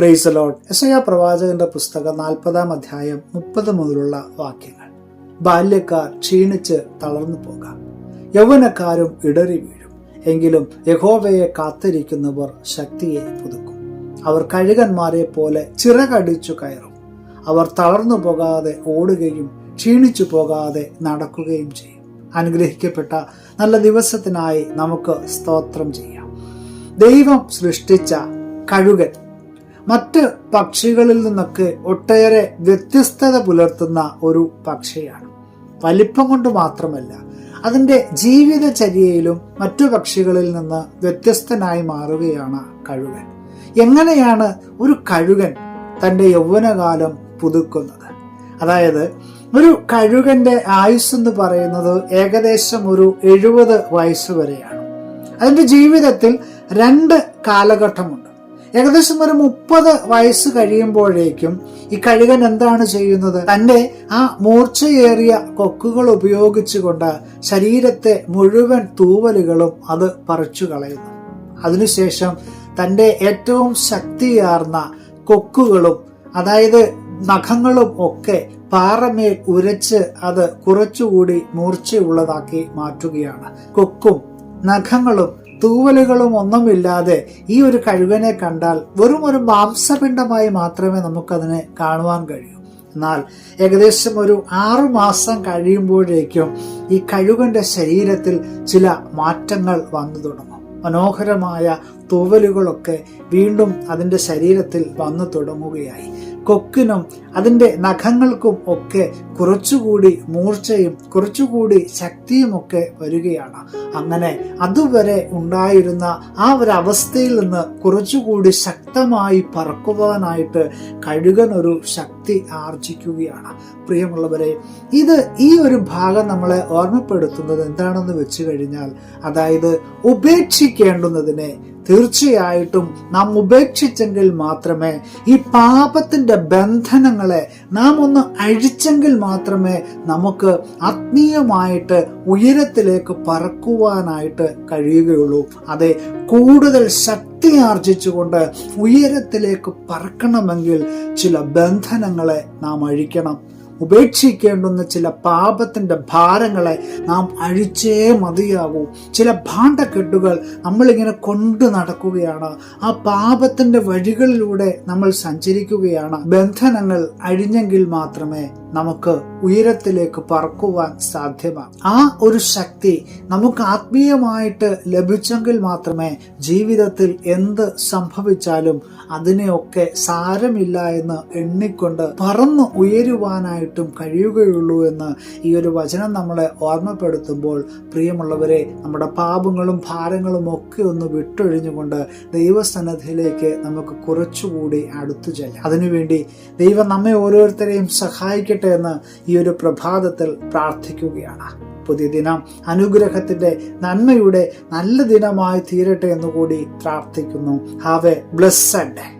Price load എസയ പ്രവാചകന്റെ പുസ്തകം നാൽപ്പതാം അധ്യായം മുപ്പത് മുതലുള്ള വാക്യങ്ങൾ. ബാല്യക്കാർ ക്ഷീണിച്ച് തളർന്നു പോകാം. യൗവനക്കാരും ഇടറി വീഴും. എങ്കിലും യഹോവയെ കാത്തിരിക്കുന്നവർ ശക്തിയെ പുതുക്കും. അവർ കഴുകന്മാരെ പോലെ ചിറകടിച്ചു കയറും. അവർ തളർന്നു പോകാതെ ഓടുകയും ക്ഷീണിച്ചു പോകാതെ നടക്കുകയും ചെയ്യും. അനുഗ്രഹിക്കപ്പെട്ട നല്ല ദിവസത്തിനായി നമുക്ക് സ്തോത്രം ചെയ്യാം. ദൈവം സൃഷ്ടിച്ച കഴുകൻ മറ്റ് പക്ഷികളിൽ നിന്നൊക്കെ ഒട്ടേറെ വ്യത്യസ്തത പുലർത്തുന്ന ഒരു പക്ഷിയാണ്. വലിപ്പം കൊണ്ട് മാത്രമല്ല അതിന്റെ ജീവിതചര്യയിലും മറ്റു പക്ഷികളിൽ നിന്ന് വ്യത്യസ്തനായി മാറുകയാണ് കഴുകൻ. എങ്ങനെയാണ് ഒരു കഴുകൻ തന്റെ യൗവനകാലം പുതുക്കുന്നത്? അതായത് ഒരു കഴുകന്റെ ആയുസ് എന്ന് പറയുന്നത് ഏകദേശം ഒരു എഴുപത് വയസ്സ് വരെയാണ്. അതിന്റെ ജീവിതത്തിൽ രണ്ട് കാലഘട്ടമുണ്ട്. ഏകദേശം ഒരു മുപ്പത് വയസ്സ് കഴിയുമ്പോഴേക്കും ഈ കഴുകൻ എന്താണ് ചെയ്യുന്നത്? തന്റെ ആ മൂർച്ചയേറിയ കൊക്കുകൾ ഉപയോഗിച്ചുകൊണ്ട് ശരീരത്തെ മുഴുവൻ തൂവലുകളും അത് പറിച്ചു കളയുന്നു. അതിനുശേഷം തന്റെ ഏറ്റവും ശക്തിയാർന്ന കൊക്കുകളും അതായത് നഖങ്ങളും ഒക്കെ പാറമേൽ ഉരച്ച് അത് കുറച്ചുകൂടി മൂർച്ചയുള്ളതാക്കി മാറ്റുകയാണ്. കൊക്കും നഖങ്ങളും തൂവലുകളും ഒന്നുമില്ലാതെ ഈ ഒരു കഴുകനെ കണ്ടാൽ വെറും ഒരു മാംസപിണ്ഡമായി മാത്രമേ നമുക്കതിനെ കാണുവാൻ കഴിയൂ. എന്നാൽ ഏകദേശം ഒരു ആറു മാസം കഴിയുമ്പോഴേക്കും ഈ കഴുകന്റെ ശരീരത്തിൽ ചില മാറ്റങ്ങൾ വന്നു തുടങ്ങും. മനോഹരമായ തൂവലുകളൊക്കെ വീണ്ടും അതിന്റെ ശരീരത്തിൽ വന്നു തുടങ്ങുകയായി. കൊക്കിനും അതിന്റെ നഖങ്ങൾക്കും ഒക്കെ കുറച്ചുകൂടി മൂർച്ചയും കുറച്ചുകൂടി ശക്തിയും ഒക്കെ വരികയാണ്. അങ്ങനെ അതുവരെ ഉണ്ടായിരുന്ന ആ ഒരു അവസ്ഥയിൽ നിന്ന് കുറച്ചുകൂടി ശക്തമായി പറക്കുവാനായിട്ട് കഴുകൻ ഒരു ശക്തി ആർജിക്കുകയാണ്. പ്രിയമുള്ളവരെ ഇത് ഈ ഒരു ഭാഗം നമ്മളെ ഓർമ്മപ്പെടുത്തുന്നത് എന്താണെന്ന് വെച്ചു കഴിഞ്ഞാൽ അതായത് ഉപേക്ഷിക്കേണ്ടുന്നതിനെ തീർച്ചയായിട്ടും നാം ഉപേക്ഷിച്ചെങ്കിൽ മാത്രമേ ഈ പാപത്തിന്റെ ബന്ധനങ്ങളെ നാം ഒന്ന് അഴിച്ചെങ്കിൽ മാത്രമേ നമുക്ക് ആത്മീയമായിട്ട് ഉയരത്തിലേക്ക് പറക്കുവാനായിട്ട് കഴിയുകയുള്ളൂ. അതെ കൂടുതൽ ശക്തി ആർജിച്ചുകൊണ്ട് ഉയരത്തിലേക്ക് പറക്കണമെങ്കിൽ ചില ബന്ധനങ്ങളെ നാം അഴിക്കണം. ഉപേക്ഷിക്കേണ്ടുന്ന ചില പാപത്തിന്റെ ഭാരങ്ങളെ നാം അഴിച്ചേ മതിയാകൂ. ചില ഭാണ്ഡക്കെട്ടുകൾ നമ്മളിങ്ങനെ കൊണ്ടു നടക്കുകയാണ്. ആ പാപത്തിന്റെ വഴികളിലൂടെ നമ്മൾ സഞ്ചരിക്കുകയാണ്. ബന്ധനങ്ങൾ അഴിഞ്ഞെങ്കിൽ മാത്രമേ നമുക്ക് ഉയരത്തിലേക്ക് പറക്കുവാൻ സാധ്യമാണ്. ആ ഒരു ശക്തി നമുക്ക് ആത്മീയമായിട്ട് ലഭിച്ചെങ്കിൽ മാത്രമേ ജീവിതത്തിൽ എന്ത് സംഭവിച്ചാലും അതിനെയൊക്കെ സാരമില്ല എന്ന് എണ്ണിക്കൊണ്ട് പറന്നു ഉയരുവാനായിട്ടും കഴിയുകയുള്ളൂ എന്ന് ഈ ഒരു വചനം നമ്മളെ ഓർമ്മപ്പെടുത്തുമ്പോൾ പ്രിയമുള്ളവരെ നമ്മുടെ പാപങ്ങളും ഭാരങ്ങളും ഒക്കെ ഒന്ന് വിട്ടൊഴിഞ്ഞുകൊണ്ട് ദൈവസന്നദ്ധിയിലേക്ക് നമുക്ക് കുറച്ചുകൂടി അടുത്തു ചെല്ലാം. അതിനുവേണ്ടി ദൈവം നമ്മെ ഓരോരുത്തരെയും സഹായിക്കട്ടെ എന്ന് ഈ ഒരു പ്രഭാതത്തിൽ പ്രാർത്ഥിക്കുകയാണ്. പുതിയ ദിനം അനുഗ്രഹത്തിന്റെ നന്മയുടെ നല്ല ദിനമായി തീരട്ടെ എന്നുകൂടി പ്രാർത്ഥിക്കുന്നു. Have A blessed